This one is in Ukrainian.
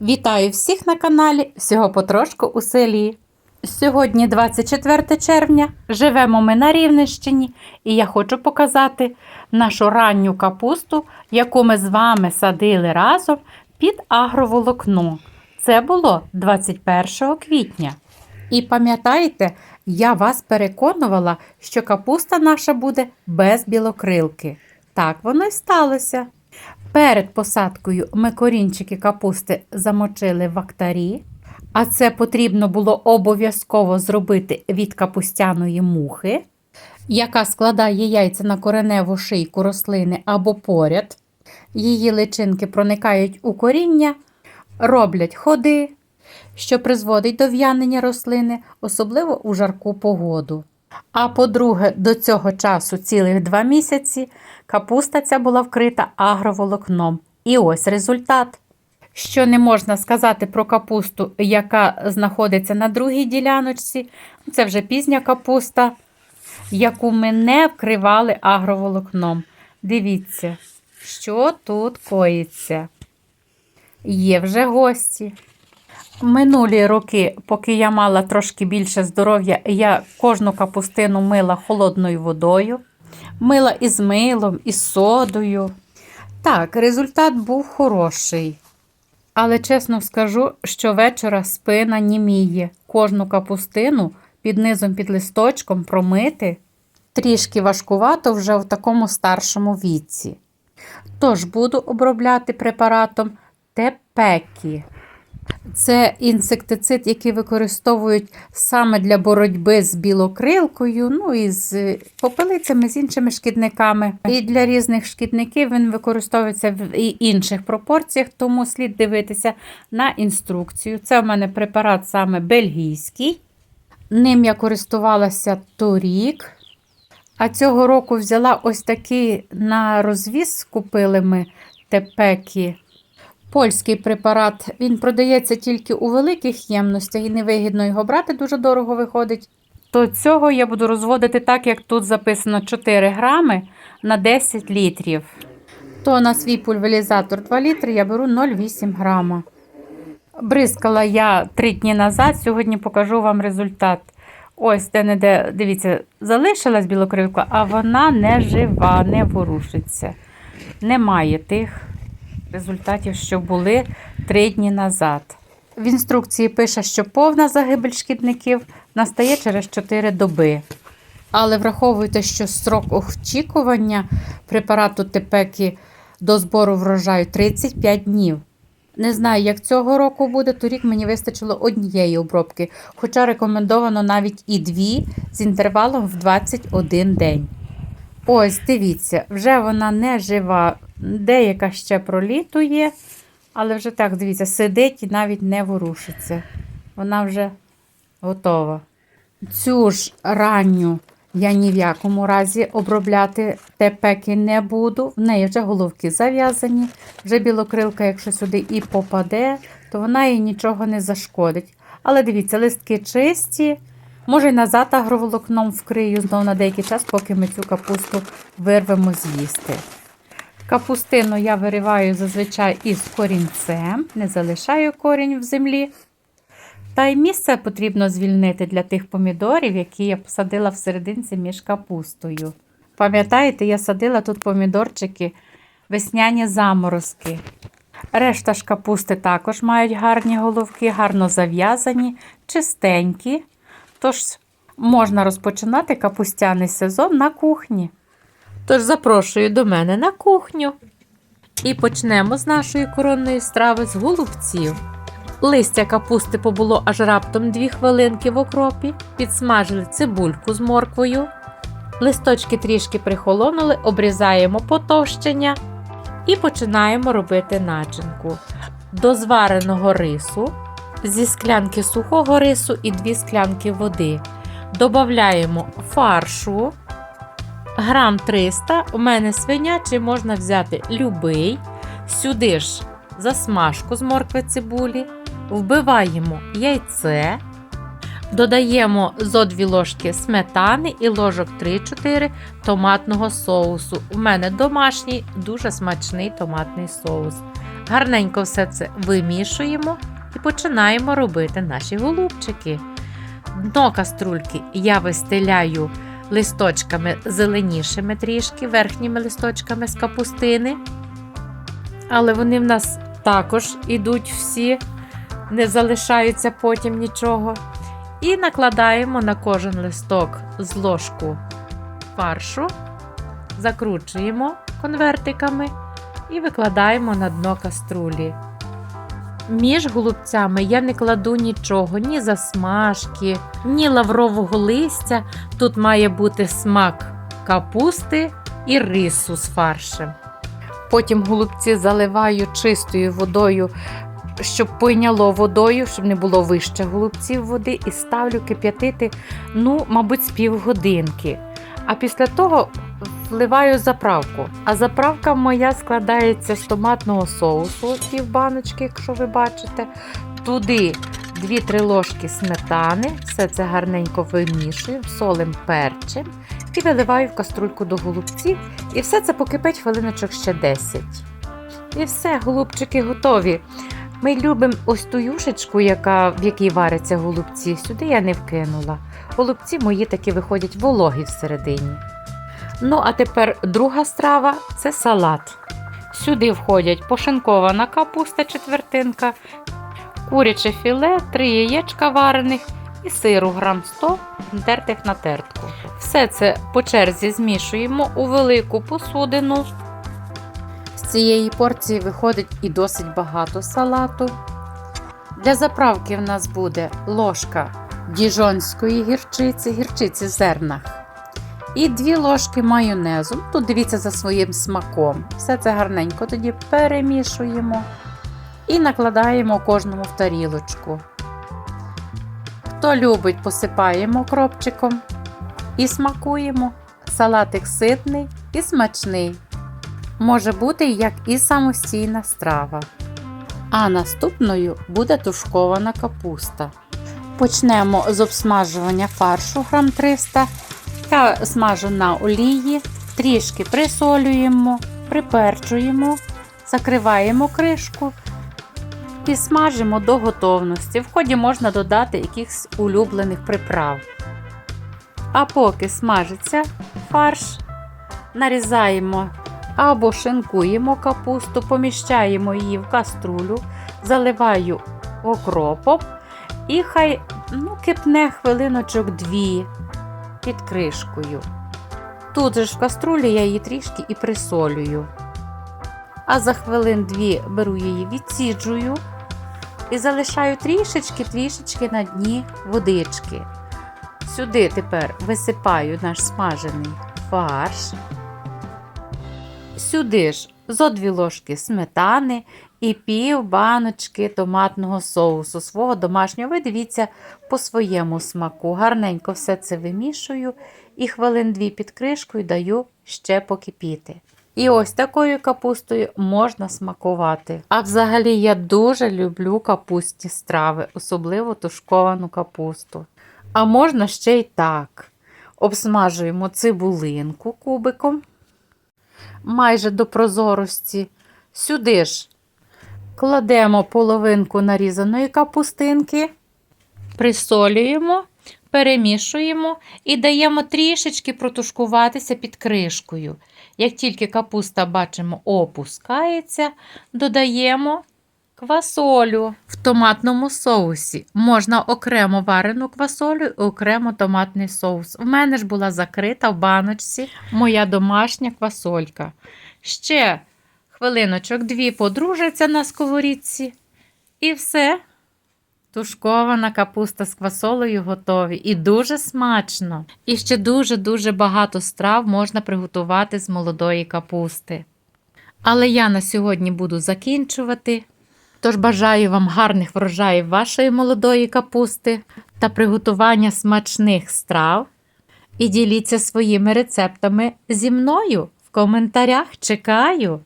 Вітаю всіх на каналі Всього потрошку у селі. Сьогодні 24 червня. Живемо ми на Рівненщині, і я хочу показати нашу ранню капусту, яку ми з вами садили разом під агроволокно. Це було 21 квітня. І пам'ятаєте, я вас переконувала, що капуста наша буде без білокрилки. Так воно й сталося. Перед посадкою ми корінчики капусти замочили в актарі, а це потрібно було обов'язково зробити від капустяної мухи, яка складає яйця на кореневу шийку рослини або поряд. Її личинки проникають у коріння, роблять ходи, що призводить до в'янення рослини, особливо у жарку погоду. А по-друге, до цього часу цілих два місяці капуста ця була вкрита агроволокном. І ось результат. Що не можна сказати про капусту, яка знаходиться на другій діляночці, це вже пізня капуста, яку ми не вкривали агроволокном. Дивіться, що тут коїться. Є вже гості. Минулі роки, поки я мала трошки більше здоров'я, я кожну капустину мила холодною водою, мила із милом, із содою. Так, результат був хороший. Але чесно скажу, що вечора спина німіє. Кожну капустину під низом під листочком промити трішки важкувато вже в такому старшому віці. Тож буду обробляти препаратом Тепекі. Це інсектицид, який використовують саме для боротьби з білокрилкою, ну і з попелицями, з іншими шкідниками. І для різних шкідників він використовується в інших пропорціях, тому слід дивитися на інструкцію. Це в мене препарат саме бельгійський. Ним я користувалася торік. А цього року взяла ось такий на розвіз, купили ми тепекі. Польський препарат він продається тільки у великих ємностях і невигідно його брати, дуже дорого виходить. То цього я буду розводити так, як тут записано 4 грами на 10 літрів. То на свій пульверізатор 2 літри я беру 0,8 грама. Бризкала я 3 дні назад, сьогодні покажу вам результат. Ось де-не-де, дивіться, залишилась білокрилка, а вона не жива, не ворушиться. Немає тих результатів, що були три дні назад. В інструкції пише, що повна загибель шкідників настає через 4 доби. Але враховуйте, що строк очікування препарату Тепекі до збору врожаю 35 днів. Не знаю, як цього року буде, торік мені вистачило однієї обробки, хоча рекомендовано навіть і дві з інтервалом в 21 день. Ось, дивіться, вже вона не жива, деяка ще пролітує, але вже так, дивіться, сидить і навіть не ворушиться. Вона вже готова. Цю ж ранню я ні в якому разі обробляти тепеки не буду. В неї вже головки зав'язані, вже білокрилка, якщо сюди і попаде, то вона їй нічого не зашкодить. Але дивіться, листки чисті. Може, й назад агроволокном вкрию знову на деякий час, поки ми цю капусту вирвемо з'їсти. Капустину я вириваю зазвичай із корінцем, не залишаю корінь в землі. Та й місце потрібно звільнити для тих помідорів, які я посадила всерединці між капустою. Пам'ятаєте, я садила тут помідорчики, весняні заморозки. Решта ж капусти також мають гарні головки, гарно зав'язані, чистенькі. Тож можна розпочинати капустяний сезон на кухні. Тож запрошую до мене на кухню. І почнемо з нашої коронної страви з голубців. Листя капусти побуло аж раптом 2 хвилинки в окропі, підсмажили цибульку з морквою. Листочки трішки прихолонули, обрізаємо потовщення і починаємо робити начинку. До звареного рису зі склянки сухого рису і 2 склянки води. Додаємо фаршу. Грам 300, у мене свинячий можна взяти любий. Сюди ж засмажку з моркви цибулі, вбиваємо яйце, додаємо зо 2 ложки сметани і ложок 3-4 томатного соусу. У мене домашній дуже смачний томатний соус. Гарненько все це вимішуємо і починаємо робити наші голубчики. Дно каструльки я вистеляю листочками зеленішими трішки, верхніми листочками з капустини. Але вони в нас також ідуть всі, не залишаються потім нічого. І накладаємо на кожен листок з ложку фаршу, закручуємо конвертиками і викладаємо на дно каструлі. Між голубцями я не кладу нічого, ні засмажки, ні лаврового листя. Тут має бути смак капусти і рису з фаршем. Потім голубці заливаю чистою водою, щоб пойняло водою, щоб не було вище голубців води, і ставлю кип'ятити, ну, мабуть, з півгодинки. А після того вливаю заправку. А заправка моя складається з томатного соусу, пів баночки, якщо ви бачите. Туди 2-3 ложки сметани, все це гарненько вимішую, солим перчим і виливаю в каструльку до голубців. І все це покипить хвилиночок ще 10. І все, голубчики готові. Ми любимо ось ту юшечку, яка, в якій варяться голубці. Сюди я не вкинула. Голубці мої таки виходять вологі всередині. Ну, а тепер друга страва це салат. Сюди входять пошинкована капуста четвертинка, куряче філе, три яєчка варених і сиру грам 100 тертих на тертку. Все це по черзі змішуємо у велику посудину. З цієї порції виходить і досить багато салату. Для заправки в нас буде ложка діжонської гірчиці, гірчиці в зернах. І дві ложки майонезу. Тут дивіться за своїм смаком. Все це гарненько тоді перемішуємо і накладаємо кожному в тарілочку. Хто любить, посипаємо кропчиком і смакуємо. Салатик ситний і смачний. Може бути як і самостійна страва. А наступною буде тушкована капуста. Почнемо з обсмажування фаршу грам 300. Я смажу на олії, трішки присолюємо, приперчуємо, закриваємо кришку і смажимо до готовності. В ході можна додати якихось улюблених приправ. А поки смажиться фарш, нарізаємо або шинкуємо капусту, поміщаємо її в каструлю, заливаю окропом і хай ну, кипне хвилиночок дві під кришкою. Тут же ж в каструлі я її трішки і присолюю. А за хвилин дві беру її, відсіджую і залишаю трішечки-трішечки на дні водички. Сюди тепер висипаю наш смажений фарш. Сюди ж зо дві ложки сметани і пів баночки томатного соусу свого домашнього. Ви дивіться по своєму смаку. Гарненько все це вимішую і хвилин дві під кришкою даю ще покипіти. І ось такою капустою можна смакувати. А взагалі я дуже люблю капустні страви, особливо тушковану капусту. А можна ще й так. Обсмажуємо цибулинку кубиком майже до прозорості. Сюди ж кладемо половинку нарізаної капустинки, присолюємо, перемішуємо і даємо трішечки протушкуватися під кришкою. Як тільки капуста, бачимо, опускається, додаємо квасолю в томатному соусі. Можна окремо варену квасолю і окремо томатний соус. У мене ж була закрита в баночці моя домашня квасолька. Ще хвилиночок дві подружаться на сковорідці. І все. Тушкована капуста з квасолею готові. І дуже смачно. І ще дуже-дуже багато страв можна приготувати з молодої капусти. Але я на сьогодні буду закінчувати. Тож бажаю вам гарних врожаїв вашої молодої капусти та приготування смачних страв. І діліться своїми рецептами зі мною в коментарях. Чекаю!